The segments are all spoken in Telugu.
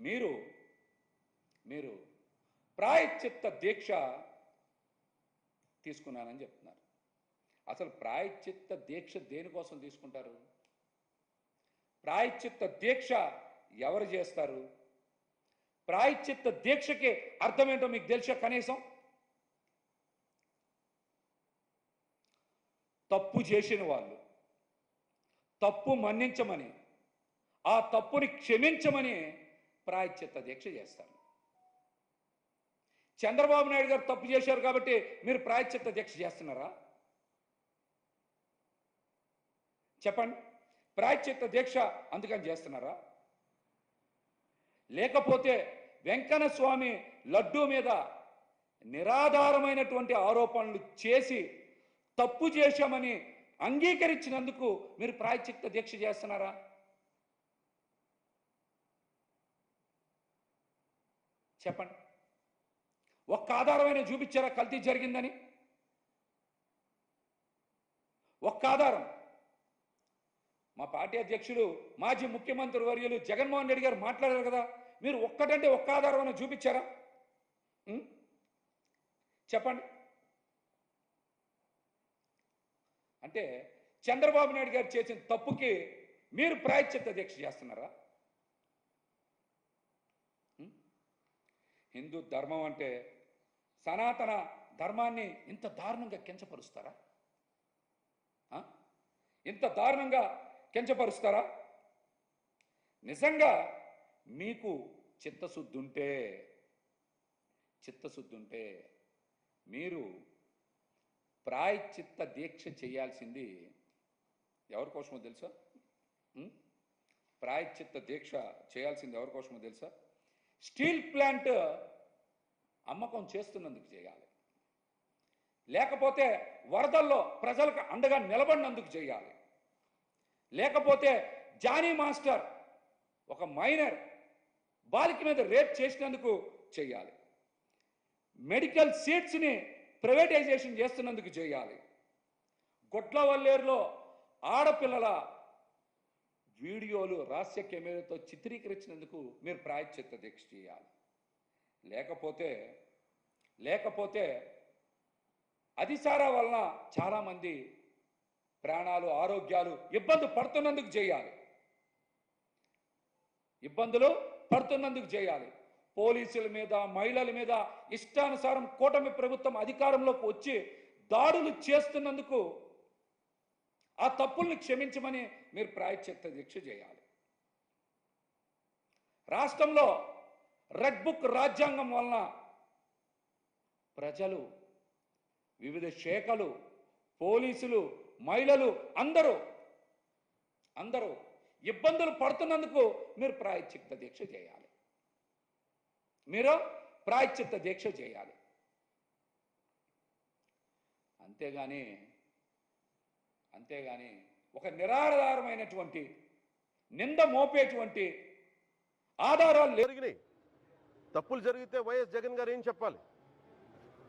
మీరు మీరు ప్రాయశ్చిత్త దీక్ష తీసుకున్నానని చెప్తున్నారు. అసలు ప్రాయశ్చిత్త దీక్ష దేనికోసం తీసుకుంటారు? ప్రాయశ్చిత్త దీక్ష ఎవరు చేస్తారు? ప్రాయశ్చిత్త దీక్షకి అర్థమేంటో మీకు తెలుసా కనీసం? తప్పు చేసిన వాళ్ళు తప్పు మన్నించమని ఆ తప్పుని క్షమించమని ప్రాయశ్చిత్త దీక్ష చేస్తాను చంద్రబాబు నాయుడు గారు తప్పు చేశారు కాబట్టి మీరు ప్రాయశ్చిత్త దీక్ష చేస్తున్నారా? చెప్పండి. ప్రాయశ్చిత్త దీక్ష అందుకని చేస్తున్నారా? లేకపోతే వెంకన్న స్వామి లడ్డూ మీద నిరాధారమైనటువంటి ఆరోపణలు చేసి తప్పు చేశామని అంగీకరించినందుకు మీరు ప్రాయశ్చిత్త దీక్ష చేస్తున్నారా? చెప్పండి. ఒక్క ఆధారమైన చూపించారా కల్తీ జరిగిందని? ఒక్క ఆధారం. మా పార్టీ అధ్యక్షుడు మాజీ ముఖ్యమంత్రి వర్యులు జగన్మోహన్ రెడ్డి గారు మాట్లాడారు కదా మీరు ఒక్కటంటే ఒక్క ఆధారమైన చూపించారా? చెప్పండి. అంటే చంద్రబాబు నాయుడు గారు చేసిన తప్పుకి మీరు ప్రాయశ్చిత్త దీక్ష చేస్తున్నారా? హిందూ ధర్మం అంటే సనాతన ధర్మాన్ని ఇంత దారుణంగా కించపరుస్తారా? ఇంత దారుణంగా కించపరుస్తారా? నిజంగా మీకు చిత్తశుద్ధి ఉంటే చిత్తశుద్ధి ఉంటే మీరు ప్రాయశ్చిత్త దీక్ష చేయాల్సింది ఎవరి కోసమో తెలుసా? ప్రాయచిత్త దీక్ష చేయాల్సింది ఎవరి కోసమో తెలుసా? స్టీల్ ప్లాంట్ అమ్మకం చేస్తున్నందుకు చేయాలి. లేకపోతే వరదల్లో ప్రజలకు అండగా నిలబడినందుకు చేయాలి. లేకపోతే జానీ మాస్టర్ ఒక మైనర్ బాలిక మీద రేప్ చేసినందుకు చేయాలి. మెడికల్ సీట్స్ని ప్రైవేటైజేషన్ చేస్తున్నందుకు చేయాలి. గొట్లవల్లేరులో ఆడపిల్లల వీడియోలు రహస్య కెమెరాతో చిత్రీకరించినందుకు మీరు ప్రాయశ్చిత్త దీక్ష చేయాలి. లేకపోతే లేకపోతే అతిసారా వలన చాలామంది ప్రాణాలు ఆరోగ్యాలు ఇబ్బంది పడుతున్నందుకు చేయాలి. ఇబ్బందులు పడుతున్నందుకు చేయాలి. పోలీసుల మీద మహిళల మీద ఇష్టానుసారం కూటమి ప్రభుత్వం అధికారంలోకి వచ్చి దాడులు చేస్తున్నందుకు ఆ తప్పుల్ని క్షమించమని మీరు ప్రాయశ్చిత్త దీక్ష చేయాలి. రాష్ట్రంలో రెడ్ బుక్ రాజ్యాంగం వలన ప్రజలు వివిధ శాఖలు పోలీసులు మహిళలు అందరూ అందరూ ఇబ్బందులు పడుతున్నందుకు మీరు ప్రాయశ్చిత్త దీక్ష చేయాలి. మీరు ప్రాయశ్చిత్త దీక్ష చేయాలి. అంతేగాని అంతేగాని ఒక నిరాధారమైనటువంటి నింద మోపేటువంటి ఆధారాలు జరిగినాయి. తప్పులు జరిగితే వైఎస్ జగన్ గారు ఏం చెప్పాలి?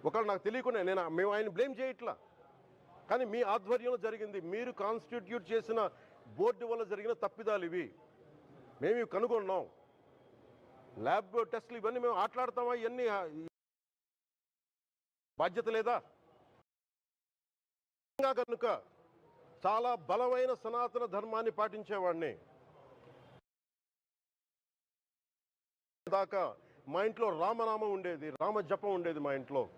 ఒకళ్ళు నాకు తెలియకుండా నేను మేము ఆయన బ్లేమ్ చేయట్లా. కానీ మీ ఆధ్వర్యంలో జరిగింది మీరు కాన్స్టిట్యూట్ చేసిన బోర్డు వల్ల జరిగిన తప్పిదాలు ఇవి. మేము ఇవి కనుగొన్నాం. ల్యాబ్ టెస్టులు ఇవన్నీ మేము ఆటలాడతామా? ఇవన్నీ బాధ్యత లేదా? కనుక చాలా బలమైన సనాతన ధర్మాన్ని పాటించేవాడిని. దాకా మా ఇంట్లో రామనామం ఉండేది రామ జపం ఉండేది మా ఇంట్లో.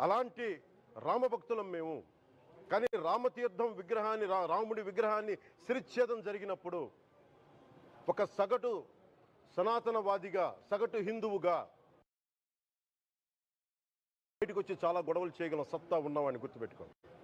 అలాంటి రామభక్తులం మేము. కానీ రామతీర్థం విగ్రహాన్ని రా- రాముడి విగ్రహాన్ని శిరిచ్ఛేదం జరిగినప్పుడు ఒక సగటు సనాతనవాదిగా సగటు హిందువుగా బయటకు వచ్చి చాలా గొడవలు చేయగల సత్తా ఉన్నవాడిని గుర్తుపెట్టుకోండి.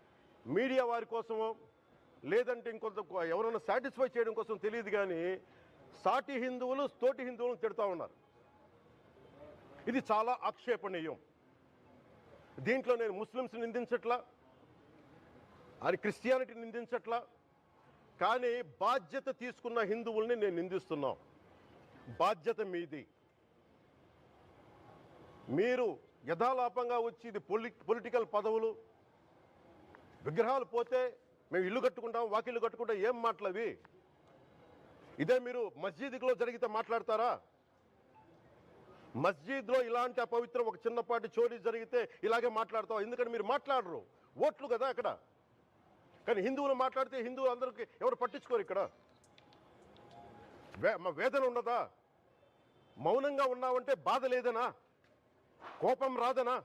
మీడియా వారి కోసమో లేదంటే ఇంకొంత ఎవరైనా సాటిస్ఫై చేయడం కోసం తెలియదు కానీ సాటి హిందువులు తోటి హిందువులను తిడతా ఉన్నారు. ఇది చాలా ఆక్షేపణీయం. దీంట్లో నేను ముస్లిమ్స్ నిందించట్లా అది క్రిస్టియానిటీ నిందించట్లా కానీ బాధ్యత తీసుకున్న హిందువుల్ని నేను నిందిస్తున్నాం. బాధ్యత మీది. మీరు యథాలాపంగా వచ్చి ఇది పొలి పొలిటికల్ పదవులు విగ్రహాలు పోతే మేము ఇల్లు కట్టుకుంటాం వాకిళ్ళు కట్టుకుంటాం ఏం మాటలవి? ఇదే మీరు మస్జిద్లో జరిగితే మాట్లాడతారా? మస్జిద్లో ఇలాంటి అపవిత్రం ఒక చిన్నపాటి చోరీ జరిగితే ఇలాగే మాట్లాడతాం ఎందుకంటే మీరు మాట్లాడరు? ఓట్లు కదా అక్కడ. కానీ హిందువులు మాట్లాడితే హిందువులు అందరికి ఎవరు పట్టించుకోరు ఇక్కడ? వే మా వేదన ఉండదా మౌనంగా ఉన్నావంటే బాధ లేదనా? కోపం రాదనా?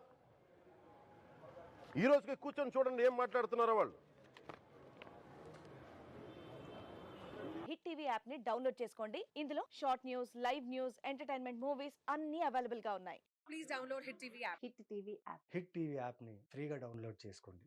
ఈ రోజుకి కూర్చొని చూడండి ఏం మాట్లాడుతున్నారో వాళ్ళు. హిట్ టీవీ యాప్ని డౌన్లోడ్ చేసుకోండి. ఇందులో short news live news entertainment movies అన్ని అవైలబుల్గా ఉన్నాయి. please download Hit TV app. Hit TV app. Hit TV యాప్ని ఫ్రీగా డౌన్లోడ్ చేసుకోండి.